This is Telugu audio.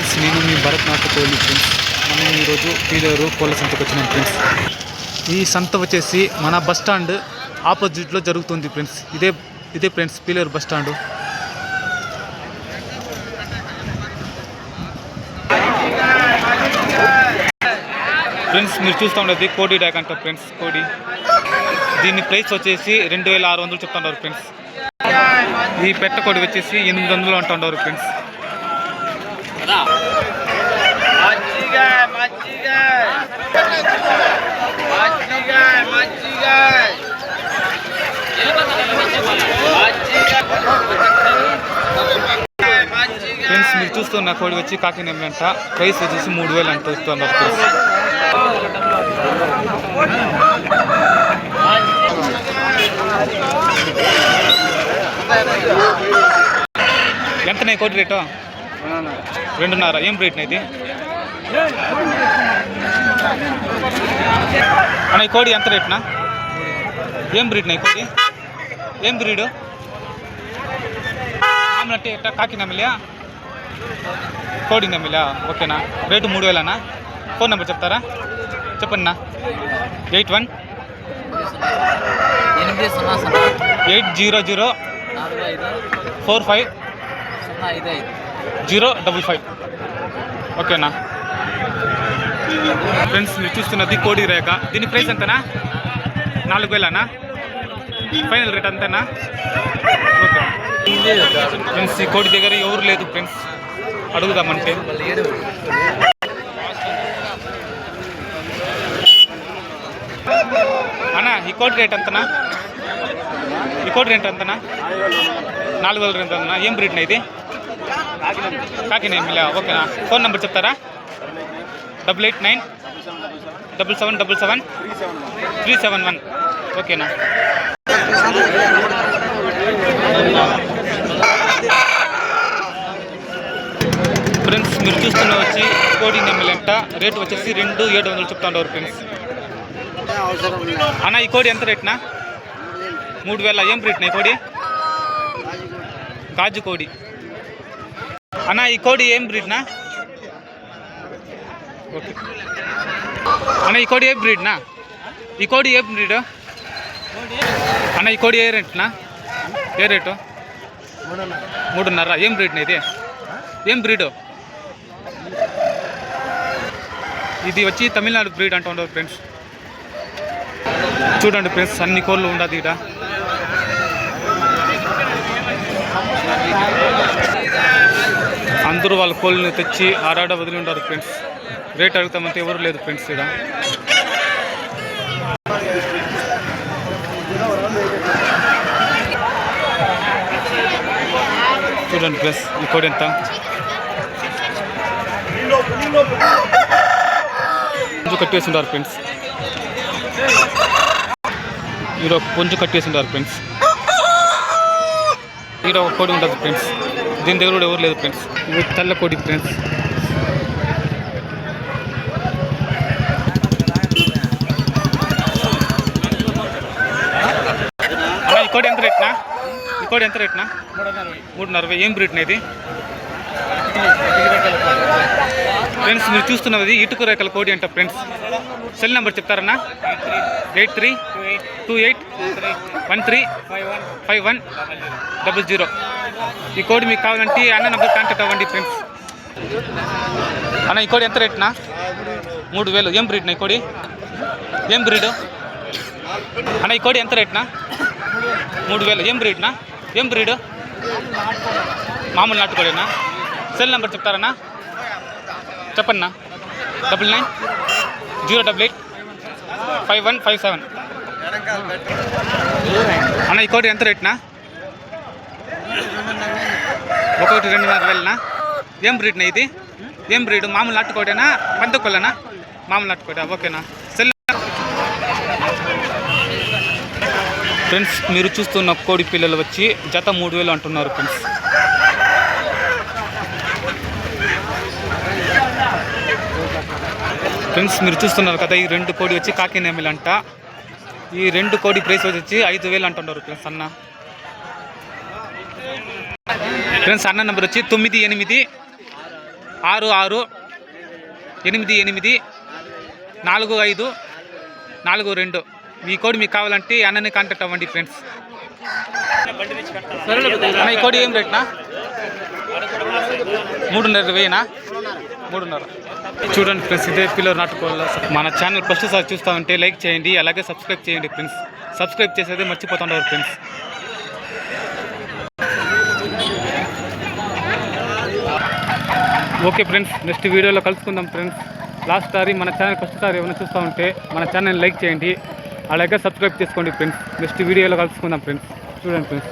ఫ్రెండ్స్ నేను మీ భరత్ నాట్య కోహ్లీ ఫ్రెండ్స్. మనం ఈరోజు పీలేరు కోళ్ళ సంతకు వచ్చినాం ఫ్రెండ్స్. ఈ సంత వచ్చేసి మన బస్ స్టాండ్ ఆపోజిట్లో జరుగుతుంది ఫ్రెండ్స్. ఇదే ఇదే friends Piler bus stand. Friends మీరు చూస్తూ ఉండేది కోడి డ్యాక్ అంట ఫ్రెండ్స్ కోడి. దీని ప్రైస్ వచ్చేసి రెండు వేల ఆరు వందలు చెప్తున్నారు ఫ్రెండ్స్. ఈ పెట్ట కోడి వచ్చేసి ఎనిమిది వందలు అంటున్నారు ఫ్రెండ్స్. కదా? ఫ్రెండ్స్ మీరు చూస్తున్న కోడి వచ్చి కాకినెమ్మి అంట. ప్రైస్ వచ్చేసి మూడు వేలు అంట ఇస్తున్నారు ఫ్రెండ్స్ ఎంతనే కోడి రేటు? రెండున్నర. ఏం రేట్ ఇది? అన్న ఈ కోడి ఎంత రేట్నా? ఏం బ్రీడ్ ఈ కోడి? ఏం బ్రీడు? ఆమె ఎట్టా? కాకి నమిలియా? కోడి నమిలియా? ఓకేనా. రేటు మూడు వేలనా? ఫోన్ నెంబర్ చెప్తారా? చెప్పండి నా eight one? Eight zero zero four five? Zero double five. ఓకేనా? ఫ్రెండ్స్ మీరు చూస్తున్నది కోడి రేఖ. దీని ప్రైస్ ఎంతనా? నాలుగు వేలనా? ఫైనల్ రేట్ అంతేనా? ఓకే ఫ్రెండ్స్ ఈ కోడి దగ్గర ఎవరు లేదు ఫ్రెండ్స్ అడుగుదామంటే. అన్నా ఈ కోటి రేట్ ఎంతనా? ఈ కోటి రేట్ ఎంతనా? నాలుగు వేల రెండు ఏం బ్రీడ్నా ఇది? కాకినేమిలా ఓకేనా? ఫోన్ నెంబర్ చెప్తారా? Double eight nine double seven double seven three seven one. ఓకేనా? ఫ్రెండ్స్ మీరు చూస్తున్న వచ్చి కోడి నెమ్మలంట రేటు వచ్చేసి రెండు ఏడు వందలు చెప్తా ఫ్రెండ్స్. అన్న ఈ కోడి ఎంత రేట్నా? మూడు వేల. ఏం రేట్నా ఈ కోడి? గాజు కోడి. అన్న ఈ కోడి ఏం బ్రీడ్నా ఓకే. అన్న ఈ కోడి ఏ బ్రీడ్నా ఈ కోడి ఏ బ్రీడ్ అన్న ఈ కోడి ఏ రేట్నా ఏ రేటు మూడున్నర. ఏం బ్రీడ్నా ఇది? ఏం బ్రీడు ఇది వచ్చి తమిళనాడు బ్రీడ్ అంటూ ఉండవు ఫ్రెండ్స్ చూడండి ఫ్రెండ్స్ అన్ని కోళ్ళు ఉండదు ఇక్కడ అందరూ వాళ్ళ కోళ్ళని తెచ్చి ఆడాడ వదిలి ఉంటారు ఫ్రెండ్స్. రేట్ అడుగుతామంటే ఎవరు లేదు ఫ్రెండ్స్ ఇక్కడ చూడండి ప్లస్ ఈ కోడి ఎంత? పుంజు కట్టేసి ఉంటారు ఫ్రెండ్స్. ఈడ పుంజు కట్టేసి ఉంటారు ఫ్రెండ్స్. ఈడ ఒక కోడి ఉంటుంది ఫ్రెండ్స్. దీని దగ్గర కూడా ఎవరు లేదు ఫ్రెండ్స్ ఇది తెల్ల కోడి ఫ్రెండ్స్ ఈ కోడి ఎంత రేట్నా? ఈ కోడి ఎంత రేట్నా? మూడున్నర. వెయ్యి. ఏం రేట్నా ఇది? ఫ్రెండ్స్ మీరు చూస్తున్నది ఇటుకు రేఖల కోడి అంట friends cell number చెప్తారన్నా? Eight three two eight one three five one double zero ఈ కోడి మీకు కావాలంటే అన్న నెంబర్ కాంటాక్ట్ అవ్వండి ఫ్రెండ్స్ అన్న ఈ కోడి ఎంత రేట్నా? మూడు వేలు. ఏం బ్రీడ్నా ఈ కోడి? ఏం బ్రీడ్ అన్న ఈ కోడి ఎంత రేట్నా? మూడు వేలు. ఏం బ్రీడ్నా ఏం బ్రీడ్ మామూలు నాటుకోడేనా సెల్ నెంబర్ చెప్తారన్నా చెప్పన్నా double nine zero double eight five one five seven. అన్న ఈ కోడి ఎంత రేట్నా? ఒకటి రెండున్నర వేలనా ఏం బ్రీడ్నా ఇది? ఏం బ్రీడ్ మామూలు నాటుకోడేనా? పంతకొల్లనా మామూలు నాటుకోడా? ఓకేనా. సెల్ ఫ్రెండ్స్ మీరు చూస్తున్న కోడి పిల్లలు వచ్చి జత మూడు వేలు అంటున్నారు ఫ్రెండ్స్. ఫ్రెండ్స్ మీరు చూస్తున్నారు కదా ఈ రెండు కోడి వచ్చి కాకినేమిలంట. ఈ రెండు కోడి ప్రైస్ వచ్చి ఐదు వేలు అంటున్నారు ఫ్రెండ్స్ అన్న. ఫ్రెండ్స్ అన్న నెంబర్ వచ్చి తొమ్మిది ఎనిమిది ఆరు ఆరు ఎనిమిది ఎనిమిది నాలుగు ఐదు నాలుగు రెండు. మీ కోడ్ మీకు కావాలంటే అన్నని కాంటాక్ట్ అవ్వండి ఫ్రెండ్స్. అన్న, ఈ కోడ్ ఏం రేట్నా? మూడున్నర వేయనా? మూడున్నర. చూడండి ఫ్రెండ్స్ ఇదే పిల్లర్ నాటుకోవాలి మన ఛానల్ ఫస్ట్ సార్ చూస్తా ఉంటే లైక్ చేయండి అలాగే సబ్స్క్రైబ్ చేయండి ఫ్రెండ్స్. సబ్స్క్రైబ్ చేసేది మర్చిపోతుండవు ఫ్రెండ్స్. ఓకే ఫ్రెండ్స్ నెక్స్ట్ వీడియోలో కలుసుకుందాం ఫ్రెండ్స్. లాస్ట్ సారి మన ఛానల్ ఫస్ట్ సారి ఏమైనా చూస్తూ ఉంటే మన ఛానల్ లైక్ చేయండి. అలాగే సబ్స్క్రైబ్ చేసుకోండి ఫ్రెండ్స్. నెక్స్ట్ వీడియోలో కలుసుకుందాం ఫ్రెండ్స్. చూడండి ఫ్రెండ్స్.